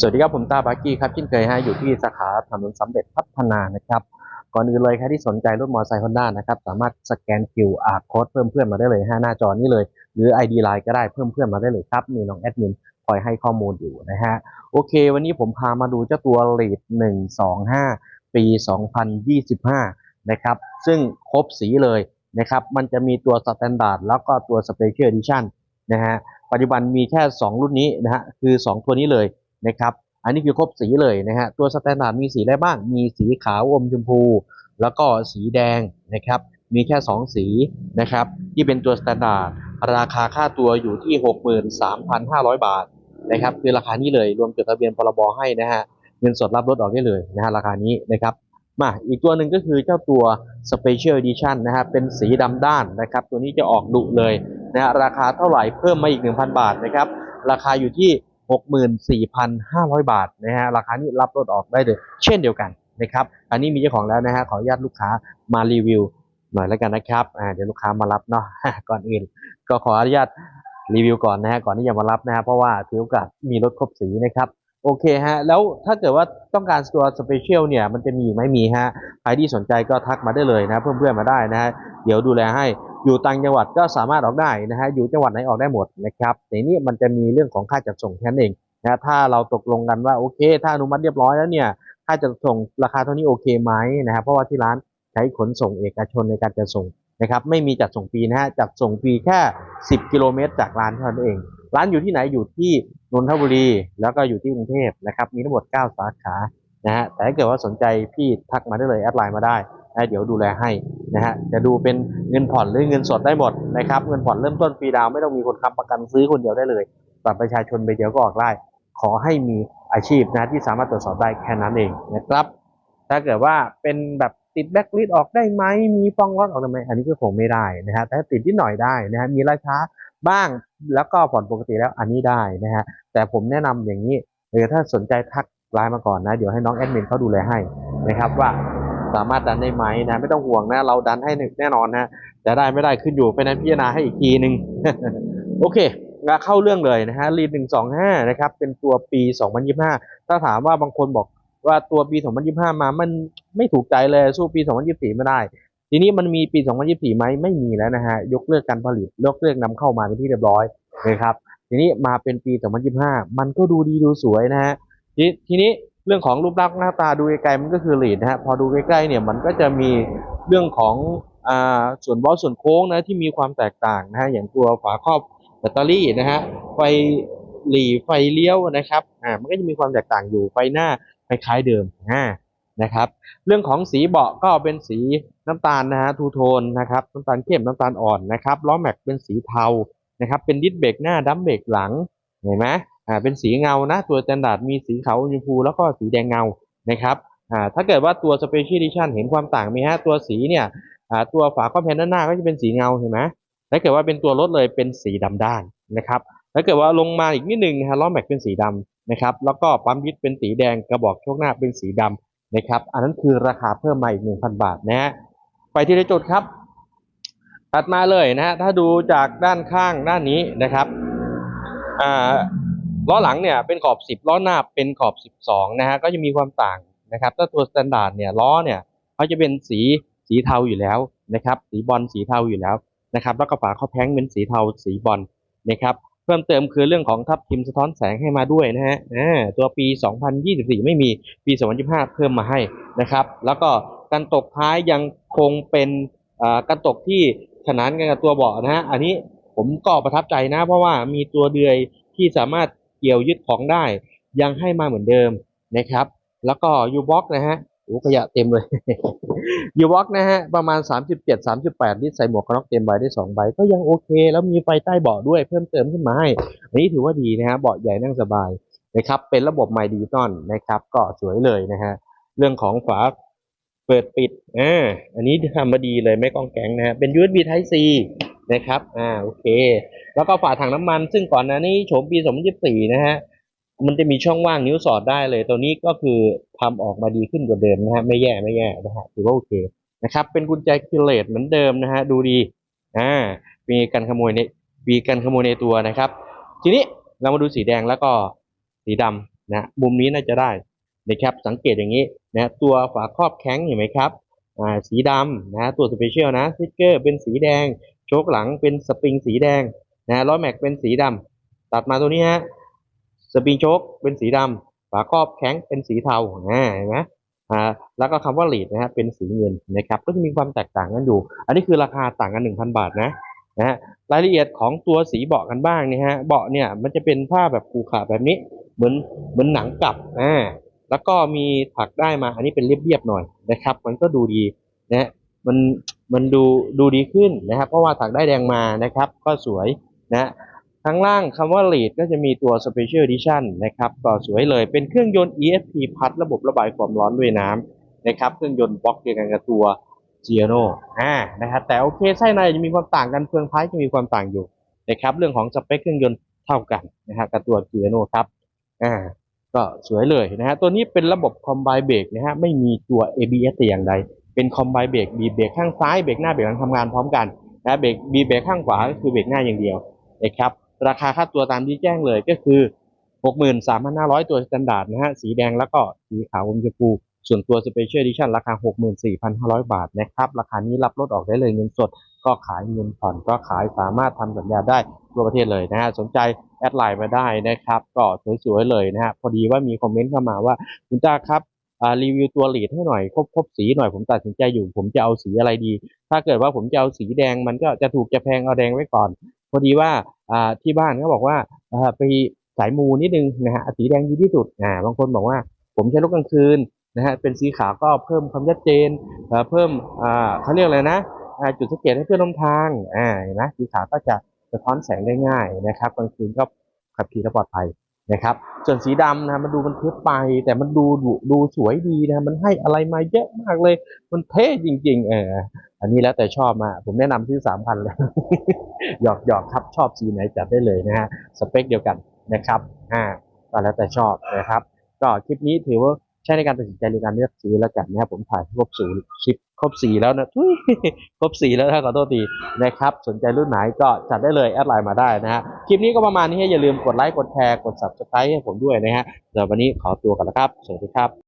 สวัสดีครับผมตาบากี้ครับเช่นเคยฮะอยู่ที่สาขาถนนสำเร็จพัฒนานะครับ ก่อนอื่นเลยใครที่สนใจรถมอเตอร์ไซค์ฮอนด้านะครับ สามารถสแกน QR code เพิ่มเพื่อนมาได้เลยฮะหน้าจอนี้เลย หรือ ID Line ก็ได้เพิ่มเพื่อนมาได้เลยครับ มีน้องแอดมินคอยให้ข้อมูลอยู่นะฮะโอเค วันนี้ผมพามาดูเจ้าตัว Lead 125 ปี 2025 นะครับ ซึ่งครบสีเลยนะครับ มันจะมีตัว Standard แล้วก็ตัว Special Edition นะฮะปัจจุบันมีแค่ 2 รุ่นนี้นะฮะคือ 2 ตัวนี้เลย นะครับ อันนี้คือครบสีเลยนะฮะ ตัวสแตนดาร์ดมีสีอะไรบ้าง มีสีขาวอมชมพู แล้วก็สีแดงนะครับ มีแค่ 2 สีนะครับ ที่เป็นตัวสแตนดาร์ด ราคาค่าตัวอยู่ที่ 63,500 บาทนะครับ คือราคานี้เลย รวมจดทะเบียนพรบให้นะฮะ เงินสดรับรถออกได้เลยนะฮะราคานี้นะครับมาอีกตัวหนึ่งก็คือเจ้าตัว Special Edition นะฮะเป็นสีดำด้านนะครับ ตัวนี้จะออกดุเลยนะฮะราคาเท่าไหร่เพิ่มมาอีก 1,000 บาทนะครับ ราคาอยู่ที่ 64,500 บาทนะฮะราคานี้รับรถออกได้เลย เช่นเดียวกันนะครับ อันนี้มีเจ้าของแล้วนะฮะขออนุญาตลูกค้ามารีวิวหน่อยแล้วกันนะครับอ่าเดี๋ยวลูกค้ามารับเนาะก่อนอื่น ก็ขออนุญาตรีวิวก่อนนะฮะก่อนที่จะมารับนะฮะเพราะว่าถือโอกาสมีรถครบสีนะครับโอเคฮะแล้วถ้าเกิดว่าต้องการตัวสเปเชียลเนี่ยมันจะมีไหมมีฮะใครที่สนใจก็ทักมาได้เลยนะเพื่อนๆมาได้นะฮะเดี๋ยวดูแลให้ อยู่ต่างจังหวัดก็สามารถออกได้นะฮะอยู่จังหวัดไหนออกได้หมดนะครับแต่นี้มันจะมีเรื่องของค่าจัดส่งแค่นั้นเองนะถ้าเราตกลงกันว่าโอเค ถ้าอนุมัติเรียบร้อยแล้วเนี่ยค่าจัดส่งราคาเท่านี้โอเคไหมนะครับเพราะว่าที่ร้านใช้ขนส่งเอกชนในการจัดส่งนะครับไม่มีจัดส่งฟรีนะฮะจัดส่งฟรีแค่ 10 กิโลเมตร จากร้านเท่านั้นเอง ร้านอยู่ที่ไหนอยู่ที่นนทบุรี แล้วก็อยู่ที่กรุงเทพนะครับมีทั้งหมด 9 สาขานะฮะแต่ถ้าเกิดว่าสนใจพี่ทักมาได้เลยแอดไลน์มาได้ นะเดี๋ยวดูแลให้นะฮะจะดูเป็นเงินผ่อนหรือเงินสดได้หมดนะครับเงินผ่อนเริ่มต้นฟรีดาวไม่ต้องมีคนค้ำประกันซื้อคนเดียวได้เลยบัตรประชาชนใบเดียวก็ออกได้ ขอให้มีอาชีพนะที่สามารถตรวจสอบได้แค่นั้นเองนะครับ ถ้าเกิดว่าเป็นแบบติดแบ็กลิสออกได้ไหมมีฟ้องร้องออกได้ไหมอันนี้ก็คงไม่ได้นะฮะแต่ติดนิดหน่อยได้นะฮะมีราช้าบ้างแล้วก็ผ่อนปกติแล้วอันนี้ได้นะฮะแต่ผมแนะนำอย่างนี้เออถ้าสนใจทักไลน์มาก่อนนะ เดี๋ยวให้น้องแอดมินเขาดูแลให้นะครับว่า สามารถดันได้ไหมนะไม่ต้องห่วงนะ เราดันให้หนึบแน่นอนนะจะได้ไม่ได้ขึ้นอยู่ไปนั้นพิจารณาให้อีกทีหนึ่งโอเคมาเข้าเรื่องเลยนะฮะรีดหนึ่งสองห้านะครับ เป็นตัวปี2025ถ้าถามว่าบางคนบอกว่าตัวปี2025มามันไม่ถูกใจเลยสู้ปี2024ไม่ได้ ทีนี้มันมีปี2024ไหมไม่มีแล้วนะฮะยกเลิกการผลิตยกเลิกนำเข้ามาเป็นที่เรียบร้อยนะครับทีนี้มาเป็นปี2025มันก็ดูดีดูสวยนะฮะททีนี้ เรื่องของรูปลักษณ์หน้าตาดูไกลๆมันก็คือลีดนะฮะพอดูใกล้ๆเนี่ยมันก็จะมีเรื่องของอ่าส่วนบอสส่วนโค้งนะที่มีความแตกต่างนะฮะอย่างตัวฝาครอบแบตเตอรี่นะฮะไฟหลีไฟเลี้ยวนะครับอ่ามันก็จะมีความแตกต่างอยู่ไฟหน้าคล้ายๆเดิมอ่านะครับเรื่องของสีเบาะก็เป็นสีน้ำตาลนะฮะทูโทนนะครับน้ำตาลเข้มน้ำตาลอ่อนนะครับล้อแม็กเป็นสีเทานะครับเป็นดิสเบรกหน้าดัมเบรกหลังเห็นไหม อ่าเป็นสีเงานะตัวสแตนดาร์ดมีสีขาวชมพูแล้วก็สีแดงเงานะครับอ่าถ้าเกิดว่าตัว Special Edition เห็นความต่างไหมฮะตัวสีเนี่ยอ่าตัวฝาครอบแผ่นด้านหน้าก็จะเป็นสีเงาเห็นไหมถ้าเกิดว่าเป็นตัวรถเลยเป็นสีดำด้านนะครับถ้าเกิดว่าลงมาอีกนิดหนึ่งนะฮะล้อแม็กเป็นสีดำนะครับแล้วก็ปั๊มยึดเป็นสีแดงกระบอกโชคหน้าเป็นสีดำนะครับอันนั้นคือราคาเพิ่มมาอีก 1,000 บาทนะฮะไปที่จุดครับ ตัดมาเลยนะฮะถ้าดูจากด้านข้างด้านนี้นะครับอ่า ล้อหลังเนี่ยเป็นขอบ 10 ล้อหน้าเป็นขอบ 12 นะฮะก็จะมีความต่างนะครับ ถ้าตัวสแตนดาร์ดเนี่ยล้อเนี่ยเขาจะเป็นสีสีเทาอยู่แล้วนะครับสีบอลสีเทาอยู่แล้วนะครับแล้วก็ฝาข้อแพ้งเป็นสีเทาสีบอลนะครับเพิ่มเติมคือเรื่องของทับทิมสะท้อนแสงให้มาด้วยนะฮะตัวปี 2024 ไม่มีปี 2025 เพิ่มมาให้นะครับ แล้วก็การตกท้ายยังคงเป็นอ่าการตกที่ขนานกันกับตัวเบาะนะฮะอันนี้ผมก็ประทับใจนะ เพราะว่ามีตัวเดือยที่สามารถ กี่ยวยึดของได้ ยังให้มาเหมือนเดิมนะครับ แล้วก็ยูบ็อกนะฮะโอ้ขยะเต็มเลยยูบ็อกนะฮะประมาณ 37 38 ลิตรใส่หมวกกันน็อกเต็มใบได้2ใบก็ยังโอเค แล้วมีไฟใต้เบาะด้วยเพิ่มเติมขึ้นมาให้อันนี้ถือว่าดีนะฮะเบาะใหญ่นั่งสบายนะครับเป็นระบบใหม่ดิจิตอลนะครับ ก็สวยเลยนะฮะเรื่องของฝาเปิดปิดอ่าอันนี้ทำมาดีเลยไม่กองแกงนะฮะเป็น USB Type C นะครับ อ่า โอเค แล้วก็ฝาถังน้ำมัน ซึ่งก่อนหน้านี้โฉมปี2024นะฮะ มันจะมีช่องว่างนิ้วสอดได้เลย ตัวนี้ก็คือทำออกมาดีขึ้นกว่าเดิมนะฮะ ไม่แย่ไม่แย่นะฮะ ถือว่าโอเคนะครับ เป็นกุญแจคิเลตเหมือนเดิมนะฮะ ดูดี อ่า มีการขโมยในมีการขโมยในตัวนะครับ ทีนี้เรามาดูสีแดงแล้วก็สีดนะ มุมนี้น่าจะได้นะครับ สังเกตอย่างนี้นะ ตัวฝาครอบแข้งเห็นไหมครับ สีดำนะตัวสเปเชียลนะสติ๊กเกอร์เป็นสีแดง โชคหลังเป็นสปริงสีแดงนะล้อแม็กเป็นสีดำตัดมาตัวนี้ฮะสปริงโชคเป็นสีดำฝาครอบแข้งเป็นสีเทาอ่าเห็นไหมอ่าแล้วก็คำว่าลีดนะฮะเป็นสีเงินนะครับก็จะมีความแตกต่างกันอยู่ อันนี้คือราคาต่างกัน 1,000 บาทนะนะฮะรายละเอียดของตัวสีเบาะกันบ้างนะฮะเบาะเนี่ยมันจะเป็นผ้าแบบผูขาแบบนี้เหมือนเหมือนหนังกลับอ่า แล้วก็มีถักได้มาอันนี้เป็นเรียบๆหน่อยนะครับ มันก็ดูดีนะฮะมันมันดูดูดีขึ้นนะครับ เพราะว่าถักได้แดงมานะครับ ก็สวยนะข้างล่างคำว่า lead ก็จะมีตัว special edition นะครับก็สวยเลยเป็นเครื่องยนต์ ESP พัดระบบระบายความร้อนด้วยน้ำนะครับ เครื่องยนต์บล็อกเดียวกันกับตัว g i o n o อ่านะครับแต่โอเคไส้ในจะมีความต่างกันเฟืองท้ายจะมีความต่างอยู่นะครับ เรื่องของสเปคเครื่องยนต์เท่ากันนะฮะกับตัว g i o n o ครับอ่า ก็สวยเลยนะฮะตัวนี้เป็นระบบ combine brake นะฮะไม่มีตัว ABS แต่อย่างใด เป็น combine brake บีเบรกข้างซ้ายเบรกหน้าเบรกหลังทำงานพร้อมกันนะเบรกบีเบรกข้างขวาก็คือเบรกหน้าอย่างเดียวนะครับราคาค่าตัวตามที่แจ้งเลยก็คือ 63,500 ตัวสแตนดาร์ดนะฮะสีแดงแล้วก็สีขาวอมชมพูส่วนตัว Special Edition ราคา 64,500 บาทนะครับ ราคานี้รับรถออกได้เลยเงินสดก็ขายเงินผ่อนก็ขายสามารถทำสัญญาได้ ทั่วประเทศเลยนะฮะสนใจแอดไลน์มาได้นะครับ ก็สวยๆเลยนะฮะพอดีว่ามีคอมเมนต์เข้ามาว่าคุณจ้าครับรีวิวตัวลีดให้หน่อยครบครบสีหน่อยผมตัดสินใจอยู่ ผมจะเอาสีอะไรดี ถ้าเกิดว่าผมจะเอาสีแดงมันก็จะถูกจะแพงเอาแดงไว้ก่อน พอดีว่าที่บ้านเขาบอกว่าไปสายมูนิดนึงนะฮะสีแดงดีที่สุดอ่าบางคนบอกว่า ผมใช้รถกลางคืนนะฮะเป็นสีขาวก็เพิ่มความชัดเจนเพิ่มอ่าเขาเรียกอะไรนะจุดสังเกตให้เพื่อนร่วมทางอ่าเห็นไหมสีขาวก็จะะท้อนแสงได้ง่ายนะครับกลางคืนก็ขับขี่และปลอดภัยนะครับ ส่วนสีดำนะมันดูมันทึบไป แต่มันดูดูดูสวยดีนะมันให้อะไรมาเยอะมากเลย มันเท่จริง ๆ เออ อันนี้แล้วแต่ชอบมาผมแนะนำซื้อสามพันเลยหยอกหยอกครับชอบสีไหนจัดได้เลยนะฮะสเปคเดียวกันนะครับอ่าก็แล้วแต่ชอบนะครับ ก็คลิปนี้ถือว่า ใช้ในการตัดสินใจในการเลือกซื้อแล้วกันนะครับผมถ่ายครบสูสิบครบสี่แล้วนะทุยครบสี่แล้วถ้าขอโทษทีนะครับ สนใจรุ่นไหนก็จัดได้เลยแอดไลน์มาได้นะฮะคลิปนี้ก็ประมาณนี้อย่าลืมกดไลค์กดแชร์กด subscribe ให้ผมด้วยนะฮะเดี๋ยววันนี้ขอตัวกันแล้วครับ สวัสดีครับ